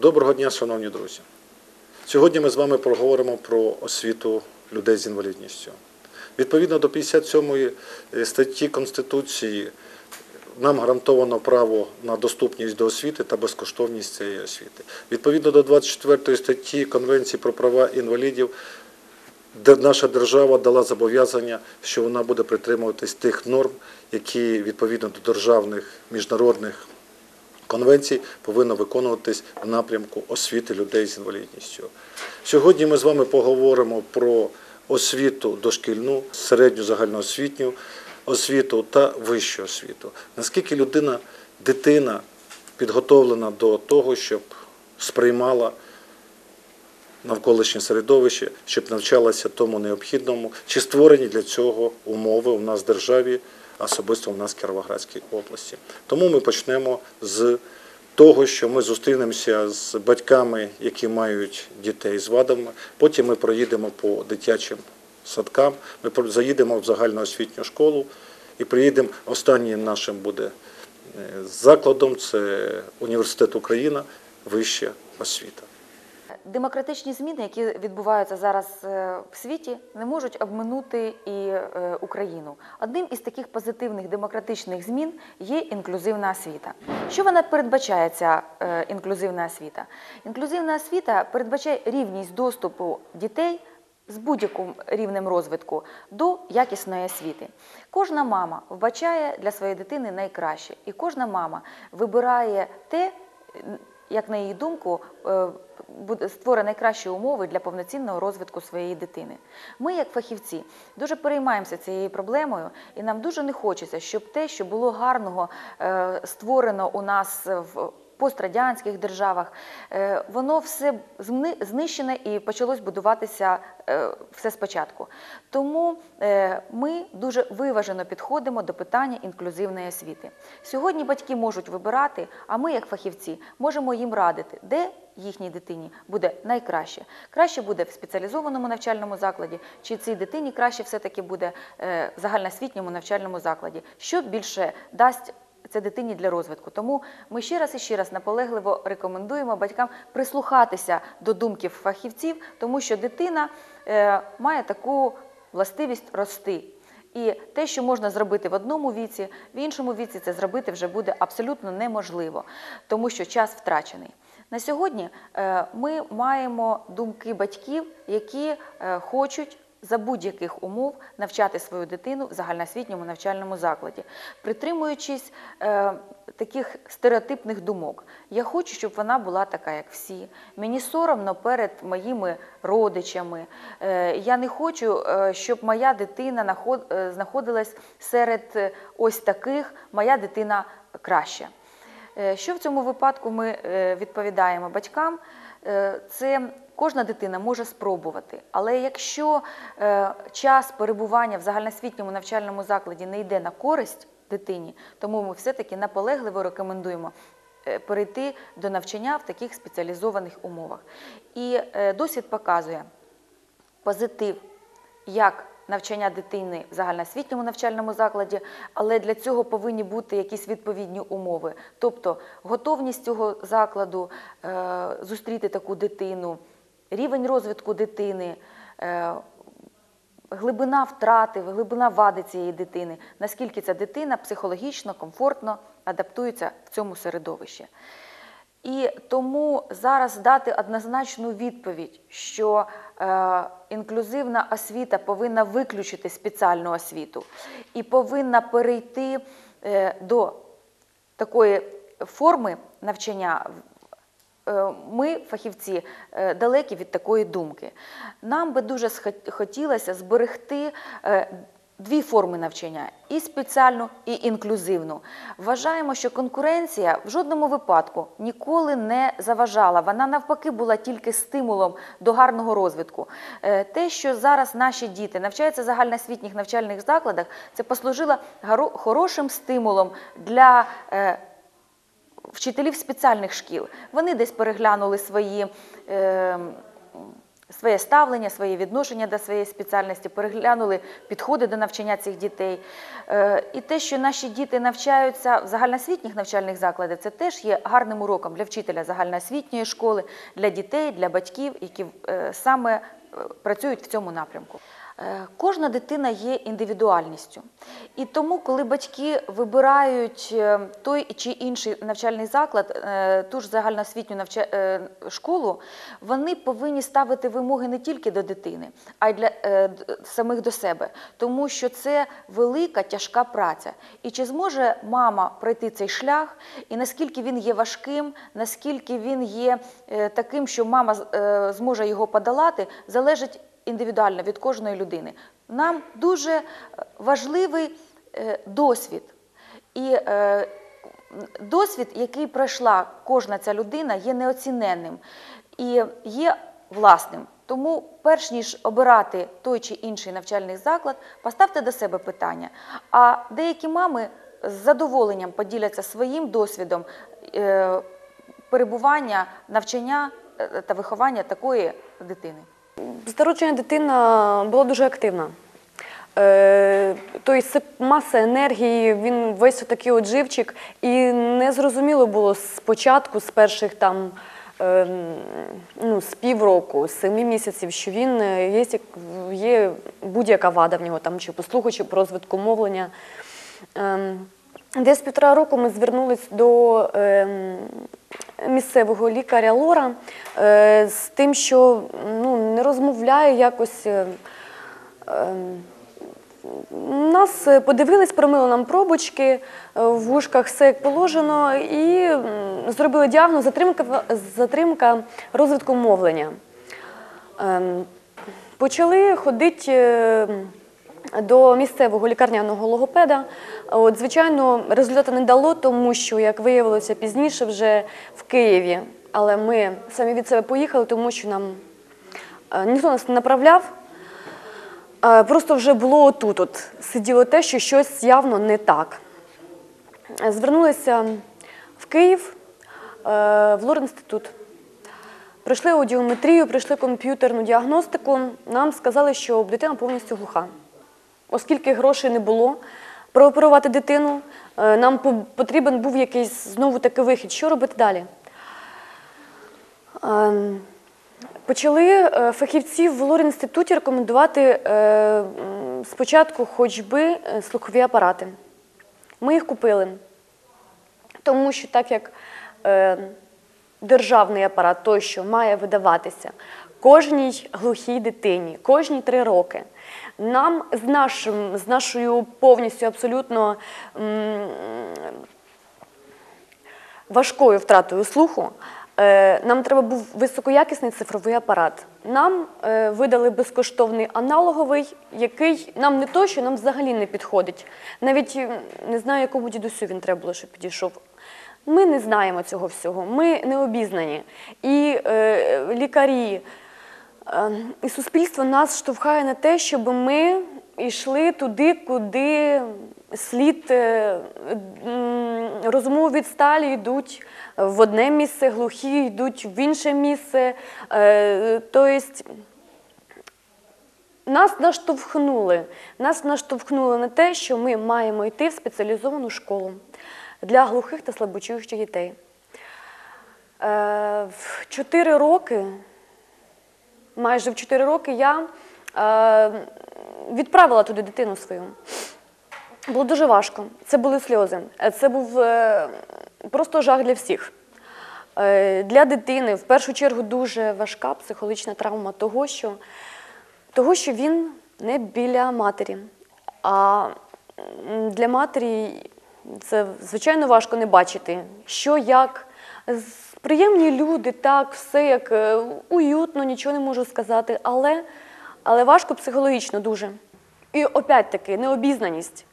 Доброго дня, шановні друзі. Сьогодні ми з вами поговоримо про освіту людей з інвалідністю. Відповідно до 57 статті Конституції нам гарантовано право на доступність до освіти та безкоштовність цієї освіти. Відповідно до 24 статті Конвенції про права інвалідів, де наша держава дала зобов'язання, що вона буде притримуватись тих норм, які відповідно до державних міжнародних конвенцій повинно виконуватись в напрямку освіти людей з інвалідністю. Сьогодні ми з вами поговоримо про освіту дошкільну, середню загальноосвітню освіту та вищу освіту. Наскільки людина, дитина підготовлена до того, щоб сприймала навколишнє середовище, щоб навчалася тому необхідному, чи створені для цього умови у нас в державі, особисто у нас в Кіровоградській області. Тому ми почнемо з того, що ми зустрінемося з батьками, які мають дітей з вадами. Потім ми проїдемо по дитячим садкам, ми заїдемо в загальноосвітню школу і приїдемо. Останнім нашим буде е, закладом це університет Україна, вища освіта. Демократичні зміни, які відбуваються зараз е, в світі, не можуть обминути і е, Україну. Одним із таких позитивних демократичних змін є інклюзивна освіта. Що вона передбачає ця е, інклюзивна освіта? Інклюзивна освіта передбачає рівність доступу дітей з будь-яким рівнем розвитку до якісної освіти. Кожна мама вбачає для своєї дитини найкраще, і кожна мама вибирає те, як на її думку, е, створить найкращі умови для повноцінного розвитку своєї дитини. Ми, як фахівці, дуже переймаємося цією проблемою, і нам дуже не хочеться, щоб те, що було гарного е, створено у нас в пострадянських державах, е, воно все знищене і почалось будуватися е, все спочатку. Тому е, ми дуже виважено підходимо до питання інклюзивної освіти. Сьогодні батьки можуть вибирати, а ми, як фахівці, можемо їм радити, де їхній дитині буде найкраще. Краще буде в спеціалізованому навчальному закладі, чи цій дитині краще все-таки буде в загальноосвітньому навчальному закладі, що більше дасть це дитині для розвитку. Тому ми ще раз і ще раз наполегливо рекомендуємо батькам прислухатися до думки фахівців, тому що дитина е, має таку властивість рости. І те, що можна зробити в одному віці, в іншому віці це зробити вже буде абсолютно неможливо, тому що час втрачений. На сьогодні е, ми маємо думки батьків, які е, хочуть за будь-яких умов навчати свою дитину в загальноосвітньому навчальному закладі, притримуючись е, таких стереотипних думок. Я хочу, щоб вона була така, як всі. Мені соромно перед моїми родичами. Е, я не хочу, е, щоб моя дитина наход- е, знаходилась серед е, ось таких, моя дитина краща. Е, Що в цьому випадку ми е, відповідаємо батькам? Е, Це кожна дитина може спробувати, але якщо е, час перебування в загальноосвітньому навчальному закладі не йде на користь дитині, тому ми все-таки наполегливо рекомендуємо е, перейти до навчання в таких спеціалізованих умовах. І досвід показує позитив як навчання дитини в загальноосвітньому навчальному закладі, але для цього повинні бути якісь відповідні умови, тобто готовність цього закладу е, зустріти таку дитину, рівень розвитку дитини. е, Глибина втрати, глибина вади цієї дитини, наскільки ця дитина психологічно, комфортно адаптується в цьому середовищі. І тому зараз дати однозначну відповідь, що е, інклюзивна освіта повинна виключити спеціальну освіту і повинна перейти е, до такої форми навчання. Е, Ми, фахівці, е, далекі від такої думки. Нам би дуже хотілося зберегти е, дві форми навчання: і спеціальну, і інклюзивну. Вважаємо, що конкуренція в жодному випадку ніколи не заважала. Вона навпаки була тільки стимулом до гарного розвитку. Е, Те, що зараз наші діти навчаються в загальноосвітніх навчальних закладах, це послужило хорошим стимулом для. е, вчителів спеціальних шкіл. Вони десь переглянули свої е, своє ставлення, своє відношення до своєї спеціальності, переглянули підходи до навчання цих дітей. Е, І те, що наші діти навчаються в загальноосвітніх навчальних закладах, це теж є гарним уроком для вчителя загальноосвітньої школи, для дітей, для батьків, які е, саме е, працюють в цьому напрямку. Е, Кожна дитина є індивідуальністю. І тому, коли батьки вибирають е, той чи інший навчальний заклад, е, ту ж загальноосвітню навча... е, школу, вони повинні ставити вимоги не тільки до дитини, а й для самих до себе, тому що це велика тяжка праця. І чи зможе мама пройти цей шлях, і наскільки він є важким, наскільки він є таким, що мама зможе його подолати, залежить індивідуально від кожної людини. Нам дуже е, важливий е, досвід. І е, досвід, який пройшла кожна ця людина, є неоціненним і є власним. Тому, перш ніж обирати той чи інший навчальний заклад, поставте до себе питання. А деякі мами з задоволенням поділяться своїм досвідом перебування, навчання та виховання такої дитини. З дитина була дуже активна. Е, тобто це маса енергії, він весь такий от живчик. І не зрозуміло було спочатку, з перших там е, ну, з півроку, з семи місяців, що він е, є, є будь-яка вада в нього, там, чи по слуху, чи по розвитку мовлення. Ем, Десь півтора року ми звернулись до ем, місцевого лікаря Лора е, з тим, що не розмовляє якось. е, ем, нас подивились, промили нам пробочки, е, в вушках все як положено, і зробили діагноз затримка, затримка розвитку мовлення. Ем, Почали ходити е, до місцевого лікарняного логопеда. От, звичайно, результату не дало, тому що, як виявилося пізніше, вже в Києві. Але ми самі від себе поїхали, тому що нам ніхто нас не направляв. Е, Просто вже було отут, от, сиділо те, що щось явно не так. Е, Звернулися в Київ, е, в Лор-інститут. Пройшли аудіометрію, пройшли комп'ютерну діагностику. Нам сказали, що дитина повністю глуха. Оскільки грошей не було прооперувати дитину, е, нам потрібен був якийсь знову таки вихід. Що робити далі? Почали е, фахівці в Лор-інституті рекомендувати е, спочатку хоч би е, слухові апарати. Ми їх купили, тому що так як державний апарат, той, що має видаватися кожній глухій дитині, кожні три роки, нам з, нашим, з нашою повністю абсолютно важкою втратою слуху. Е, Нам треба був високоякісний цифровий апарат. Нам е, видали безкоштовний аналоговий, який нам не то, що нам взагалі не підходить. Навіть не знаю, якому дідусю він треба було, щоб підійшов. Ми не знаємо цього всього, ми не обізнані. І е, лікарі, е, і суспільство нас штовхає на те, щоб ми йшли туди, куди слід е, м, розумово відсталі йдуть в одне місце, глухі йдуть в інше місце. Е, Тобто нас наштовхнули. Нас наштовхнули на те, що ми маємо йти в спеціалізовану школу для глухих та слабочуючих дітей. Е, В 4 роки, майже в 4 роки, я відправила туди дитину свою. Було дуже важко. Це були сльози. Це був е, просто жах для всіх. Е, Для дитини в першу чергу дуже важка психологічна травма того, що, того, що він не біля матері. А для матері це звичайно важко не бачити, що як. Приємні люди, так, все як е, уютно, нічого не можу сказати, але, але важко психологічно дуже. І опять-таки необізнаність.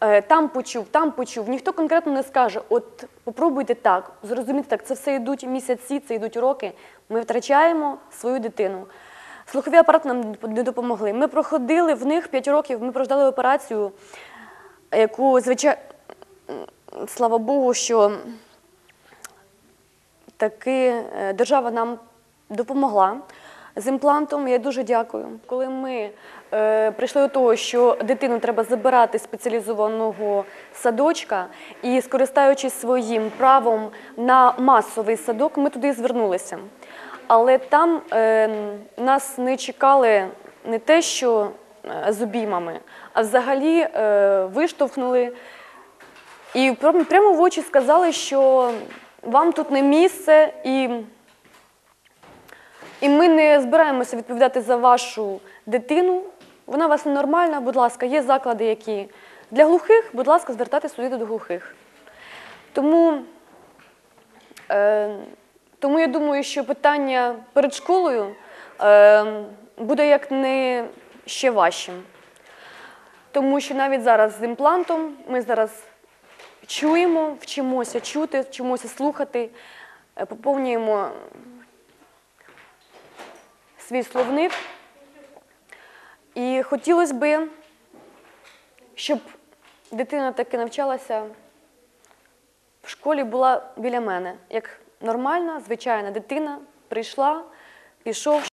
Е, Там почув, там почув. Ніхто конкретно не скаже, от попробуйте так, зрозуміти так, це все йдуть місяці, це йдуть роки. Ми втрачаємо свою дитину. Слухові апарати нам не допомогли. Ми проходили в них 5 років, ми прождали операцію, яку, звичайно, слава Богу, що таки е, держава нам допомогла. З імплантом. Я дуже дякую. Коли ми е, прийшли до того, що дитину треба забирати спеціалізованого садочка, і скористаючись своїм правом на масовий садок, ми туди звернулися. Але там е, нас не чекали не те, що е, з обіймами, а взагалі е, виштовхнули і прям- прямо в очі сказали, що вам тут не місце, і, і ми не збираємося відповідати за вашу дитину. Вона у вас ненормальна, будь ласка, є заклади, які для глухих, будь ласка, звертайтеся сюди до глухих. Тому, е, тому я думаю, що питання перед школою е, буде як не ще важчим. Тому що навіть зараз з імплантом ми зараз чуємо, вчимося чути, вчимося слухати, е, поповнюємо свій словник. І хотілося би, щоб дитина таки навчалася в школі була біля мене, як нормальна, звичайна дитина прийшла, пішов.